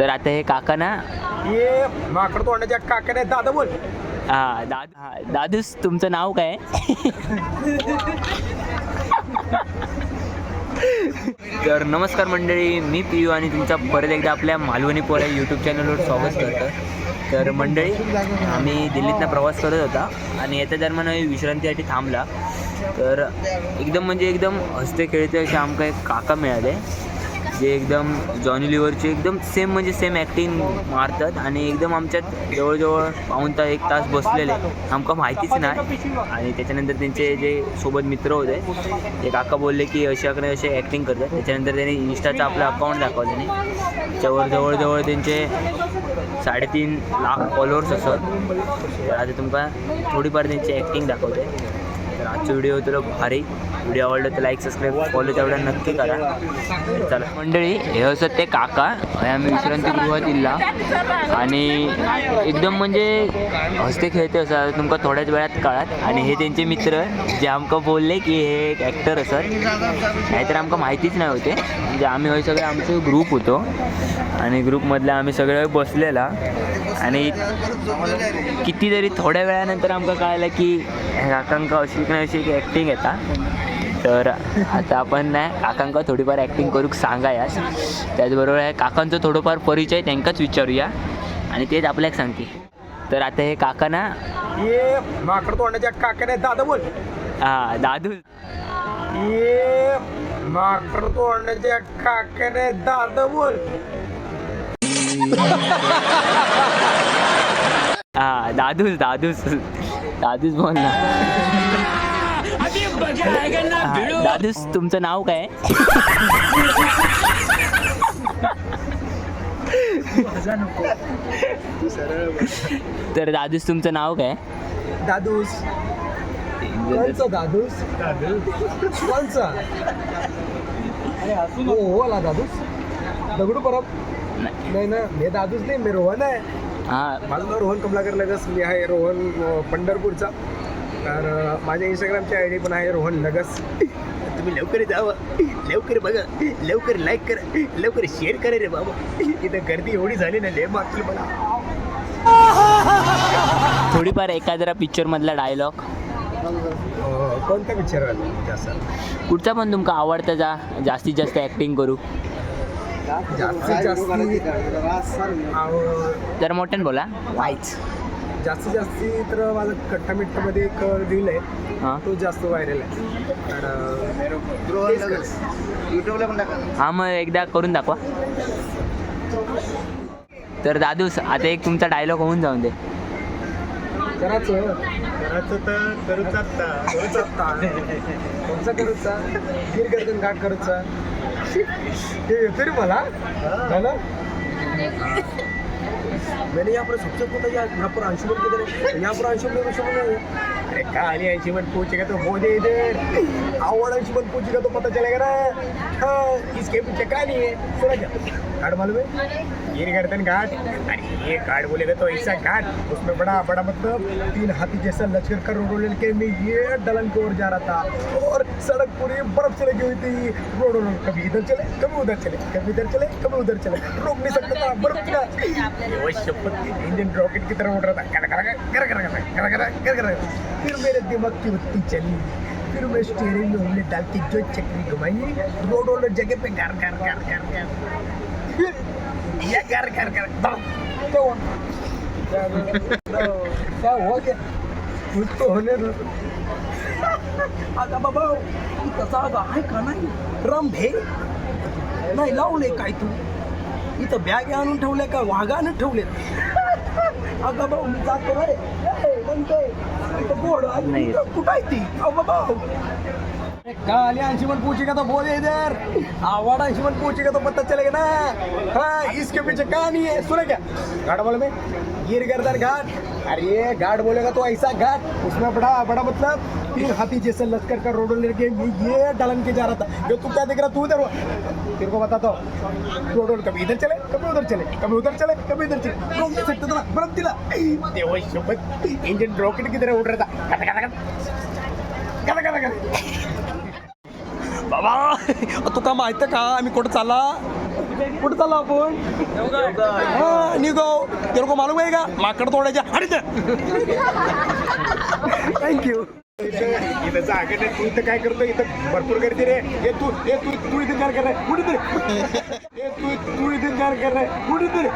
तर आता हे काका ना? ये माकड तोंडाच्या काकाने दादा बोल. हा दादू हा दादूस तुमचं नाव काय? तर नमस्कार मंडळी मी पियू आणि तुमचा परत एकदा आपल्या मालवणी पोरा यूट्यूब चॅनलवर स्वागत करतो. तर मंडळी आम्ही दिल्लीतनं प्रवास करत होता आणि येत्या दरम्यान आम्ही विश्रांतीसाठी थांबला. तर एकदम म्हणजे एकदम हसते खेळते असे आमका एक काका मिळाले. जे एकदम जॉनी लिव्हरचे एकदम सेम म्हणजे सेम ॲक्टिंग मारतात आणि एकदम आमच्यात जवळजवळ पाऊन तास एक तास बसलेले. आमका माहितीच नाही. आणि त्याच्यानंतर त्यांचे जे सोबत मित्र होते ते काका बोलले की अशाकडे असे ॲक्टिंग करतात. त्याच्यानंतर त्यांनी इन्स्टाचा आपला अकाउंट दाखवलं त्यांनी. त्याच्यावर जवळजवळ त्यांचे साडेतीन लाख फॉलोअर्स असत तर आता तुमका थोडीफार त्यांची ॲक्टिंग दाखवते. तर आजचा व्हिडिओ तुला भारी. व्हिडिओ आवडला तर लाईक सबस्क्राईब फॉलो तेवढा नक्की करा. चला मंडळी हे असं ते काका हे आम्ही विश्रांतीगृहात दिला आणि एकदम म्हणजे हसते खेळते असं तुमका थोड्याच वेळात कळात आणि हे त्यांचे मित्र जे आमका बोलले की हे एक ॲक्टर असत नाहीतर आमका माहितीच नाही होते. म्हणजे आम्ही हे सगळे आमचं ग्रुप होतो. आणि ग्रुपमधले आम्ही सगळे बसलेला. आणि कितीतरी थोड्या वेळानंतर आमका कळलं की काकांका अशी की नाही अशी ॲक्टिंग येता. तर आता आपण नाही काकांका थोडीफार ॲक्टिंग करूक सांगायास. त्याचबरोबर काकांचं थोडंफार परिचय त्यांकाच विचारूया. आणि तेच आपल्याक सांगते. तर आता हे काका ना ये माकड तोंडाच्या काकाने दादा बोल. हा दादू. ये माकड तोंडाच्या काकाने दादा बोल. हा दादूस दादूस दादूस बोल ना. हा, दादूस तुमचं नाव काय? तर दादूस तुमचं नाव काय? दादूस कोणचा दादूस कोणचा? हो दादूस दगडू परब. नाही ना मी दादूस नाही मी रोहन आहे. हा. माझं नाव रोहन कमलाकर लगस मी आहे रोहन अं, पंढरपूरचा. तर अं, माझ्या इंस्टाग्रामची आय डी पण आहे रोहन लगस. तुम्ही लवकर जावं लवकर बघा. लवकर लाईक करा. लवकर शेअर करा रे बाबा. इथं गर्दी एवढी झाली ना लय मागतील मला. थोडीफार एखाद्या पिक्चरमधला डायलॉग अं, कोणता पिक्चर जास्त? कुठचा पण तुमका आवडता जा. जास्तीत जास्त ॲक्टिंग करू. जास्तीत जास्त जरा मोठ्यान बोला. वाईच जास्तीत जास्ती तर माझं कट्टा मिट्टामध्ये एक रील आहे. हां. तो जास्त व्हायरल आहे. तर युट्यूबला पण टाका. हा मग एकदा करून दाखवा. तर दादूस आता एक तुमचा डायलॉग होऊन जाऊन दे. करायचं करायचं तर करूच आत्ता. करूच आत्ता. कोणचा करूचा? गिर गर्दन घाट करूचा. ते येतो रे मला. है ना? मैंने यहाँ पर सबसे पूछा यार यहाँ पर अंशुमन किधर है यहाँ पर अंशुमन अंशुमन है अरे कहानी अंशुमन पूछेगा तो हो जाए इधर आवड़ अंशुमन पूछेगा तो पता चलेगा ना हाँ इसके पीछे कहानी है सुना क्या कार्ड मालूम है गिर गर्दन घाट अरे ये घाट बोलेगा तो ऐसा घाट उसमें बड़ा बड़ा मतलब तीन हाथी जैसा लचकर कर रोडो लेके मैं ये डलन की ओर जा रहा था और सड़क पूरी बर्फ़ से लगी हुई थी रोडो रोड कभी इधर चले कभी उधर चले कभी इधर चले कभी उधर चले रोक नहीं सकता था बर्फ़ का इंजन रॉकेट की तरह उड़ रहा था फिर मेरे दिमाग की उत्ती चली फिर मैं स्टेरिंग में हमने डाल के जो चक्री घुमाई रोड रोड जगह पे घर घर घर घर घर ये घर घर बम क्या हुआ क्या कुछ तो होने दो अगं बाबा तसा अगं आहे का नाही रंभे नाही लावले काय तू इथं बॅग आणून ठेवल्या का वाघानं ठेवले अगं भाऊ मी जातो रे म्हणतोय कुठं आहे ती अगं भाऊ काली अंशुमन पूछेगा तो बोले इधर। आवाड़ा अंशुमन पूछेगा तो पता चलेगा ना। हाँ इसके पीछे कहानी है, सुने क्या? घाट बोले में। गिर गर्दन घाट। अरे घाट बोलेगा तो ऐसा घाट। उसमें बड़ा बड़ा मतलब तीन हाथी जैसे लश्कर का रोड लेके ये डलन के जा रहा था। जो तू क्या देख रहा तू इधर तेरे को बताता हूँ रोड रोड, कभी इधर चले, कभी उधर चले, कभी उधर चले, कभी इधर चले। रोक नहीं सकते था बर्फ़ दिला। देवा इंजन रॉकेट की तरह उड़ रहा था। बाबा. तुका माहिती का? आम्ही कुठं चालला? कुठं चाललो आपण? हा निघो तेरको मालूम आहे का? माकड तोडायच्या. अरे थँक्यू इथं जागा नाही. तू इथं काय करतो इथं भरपूर गर्दी रे. हे तू हे तू तू इथे काय करणार. कुठे तरी? हे तू तू इथे काय करणार. कुठे तरी?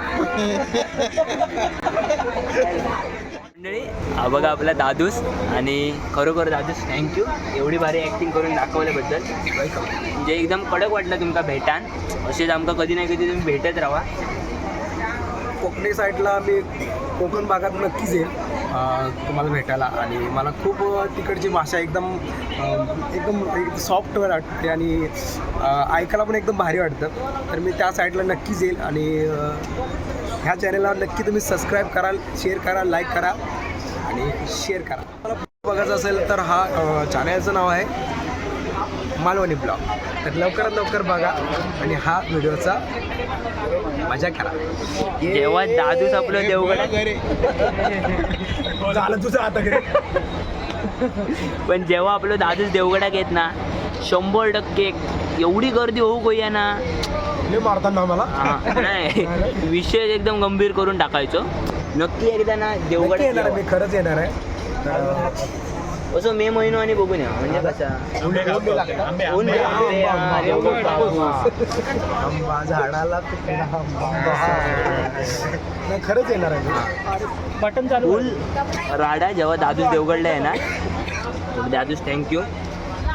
मंडळी बघा आपला दादूस आणि खरोखर दादूस थँक्यू एवढी भारी ॲक्टिंग करून दाखवल्याबद्दल. म्हणजे एकदम कडक वाटलं तुमका भेटान. असेच आमचं कधी ना कधी तुम्ही भेटत राहा. कोकणी साईडला मी कोकण भागात नक्कीच येईल. तुम्हाला भेटायला. आणि मला खूप तिकडची भाषा एकदम एकदम सॉफ्ट वाटते आणि ऐकायला पण एकदम भारी वाटतं. तर मी त्या साईडला नक्कीच येईल आणि ह्या चॅनलला नक्की तुम्ही सबस्क्राईब कराल शेअर करा लाईक करा आणि शेअर करा मला बघायचं असेल तर हा चॅनलचं नाव आहे मालवणी ब्लॉग. तर लवकरात लवकर बघा आणि हा व्हिडिओचा मजा करा. जेव्हा दादूस आपलं देवगडात झालं तुझं आता घरी. पण जेव्हा आपलं दादूस देवगडात येत ना शंभर टक्के एवढी गर्दी होऊ गोया ना मी मारताना मला हा, नाही विषय एकदम गंभीर करून टाकायचो. नक्की एकदा ना देवगड येणार आहे मी खरंच येणार आहे. असं मे महिनो आणि बघून या म्हणजे कसा? झाडाला खरंच येणार आहे मी. फुल राडा जेव्हा दादूस देवगडला येणार दादूस थँक्यू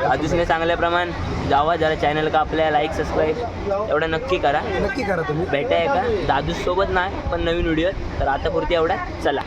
दादूसने सांगल्याप्रमाणे जावा जरा चॅनल का आपल्या लाईक सबस्क्राईब एवढं नक्की करा. नक्की करा तुम्ही. भेटाय का दादूस सोबत नाही पण नवीन व्हिडिओ तर आता पुरती एवढा. चला.